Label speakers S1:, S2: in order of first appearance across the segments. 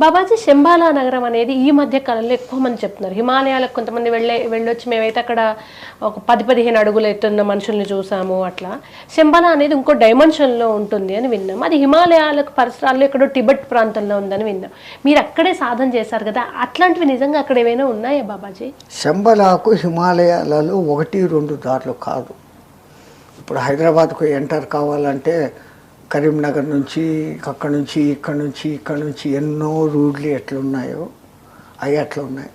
S1: Babaji Shambhala నగరం అనేది ఈ మధ్య కాలంలో ఎక్కువ మంది చెప్తున్నారు. హిమాలయాలకు కొంతమంది వెళ్ళే వెళ్ళొచ్చి మేమైతే అక్కడ ఒక పది పదిహేను అడుగులు ఎత్తున్న మనుషుల్ని చూసాము అట్లా. శంబాలా అనేది ఇంకో డైమెన్షన్లో ఉంటుంది అని విన్నాం. అది హిమాలయాలకు పరిసరాల్లో ఎక్కడో టిబెట్ ప్రాంతంలో ఉందని విన్నాం. మీరు అక్కడే సాధన చేశారు కదా అట్లాంటివి నిజంగా అక్కడ ఏమైనా ఉన్నాయా బాబాజీ?
S2: శంబలాకు హిమాలయాలలో ఒకటి రెండు దారులు కాదు. ఇప్పుడు హైదరాబాద్కు ఎంటర్ కావాలంటే కరీంనగర్ నుంచి అక్కడ నుంచి ఇక్కడ నుంచి ఇక్కడ నుంచి ఎన్నో రూట్లు ఎట్లున్నాయో అవి అట్లా ఉన్నాయి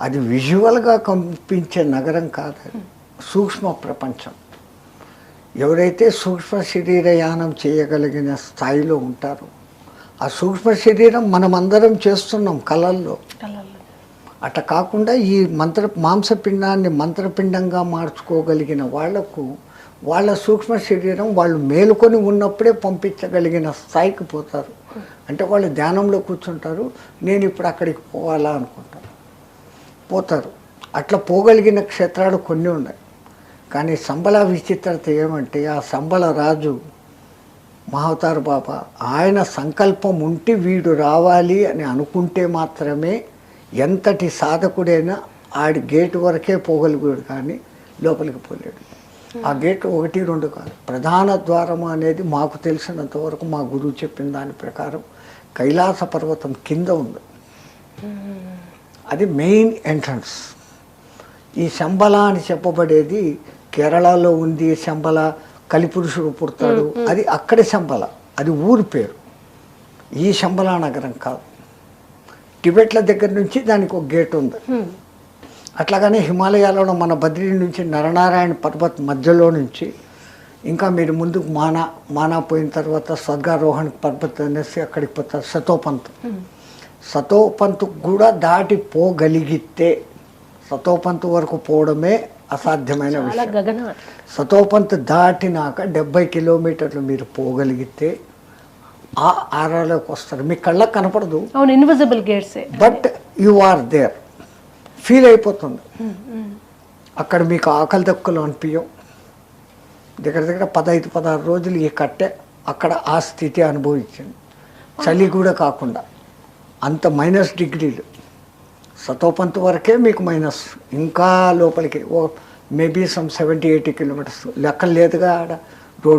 S2: అది విజువల్గా కనిపించే నగరం కాదు అది. సూక్ష్మ ప్రపంచం. ఎవరైతే సూక్ష్మ శరీర యానం చేయగలిగిన స్థాయిలో ఉంటారో ఆ సూక్ష్మ శరీరం మనమందరం చేస్తున్నాం కళల్లో.
S1: కళల్లో.
S2: అట్ట కాకుండా ఈ మంత్ర మాంసపిండాన్ని మంత్రపిండంగా మార్చుకోగలిగిన వాళ్ళకు వాళ్ళ సూక్ష్మ శరీరం వాళ్ళు మేలుకొని ఉన్నప్పుడే పంపించగలిగిన స్థాయికి పోతారు. అంటే వాళ్ళు ధ్యానంలో కూర్చుంటారు. నేను ఇప్పుడు అక్కడికి పోవాలా అనుకుంటాను పోతారు. అట్లా పోగలిగిన క్షేత్రాలు కొన్ని ఉన్నాయి. కానీ సంబళ విచిత్రత ఏమంటే ఆ సంబళ రాజు మహావతార్ బాబా ఆయన సంకల్పం ఉంటే వీడు రావాలి అని అనుకుంటే మాత్రమే ఎంతటి సాధకుడైనా ఆడి గేటు వరకే పోగలిగాడు కానీ లోపలికి పోలేడు. ఆ గేట్ ఒకటి రెండు కాదు. ప్రధాన ద్వారం అనేది మాకు తెలిసినంత వరకు మా గురువు చెప్పిన దాని ప్రకారం కైలాస పర్వతం కింద ఉంది. అది మెయిన్ ఎంట్రన్స్. ఈ శంబల అని చెప్పబడేది కేరళలో ఉంది శంబల కలిపురుషుడు పుడతాడు. అది అక్కడి శంబల అది ఊరి పేరు. ఈ శంబల నగరం కాదు. టిబెట్ల దగ్గర నుంచి దానికి ఒక గేట్ ఉంది. అట్లాగనే హిమాలయాలలో మన బద్రీ నుంచి నరనారాయణ పర్వత్ మధ్యలో నుంచి ఇంకా మీరు ముందుకు మానా మానా పోయిన తర్వాత స్వర్గారోహణ పర్వత్ అనేసి అక్కడికి పోతారు సతోపంత్. సతోపంత్ కూడా దాటిపోగలిగితే సతోపంత్ వరకు పోవడమే అసాధ్యమైన విషయం. సతోపంత్ దాటినాక డెబ్బై కిలోమీటర్లు మీరు పోగలిగితే ఆ ఆరాలోకి వస్తారు. మీ కళ్ళకు కనపడదు.
S1: Invisible గేట్సే
S2: but you are there. Feel అయిపోతుంది. అక్కడ మీకు ఆకలి దక్కులు అనిపించవు దగ్గర దగ్గర పదహైదు పదహారు రోజులు ఈ కట్టే అక్కడ ఆ స్థితి అనుభవించింది. చలి కూడా కాకుండా. అంత మైనస్ డిగ్రీలు. సతోపంత్ వరకే మీకు మైనస్. ఇంకా లోపలికి ఓ maybe some seventy eighty kilometres. లెక్క లేదుగా ఆడ. రోడ్డు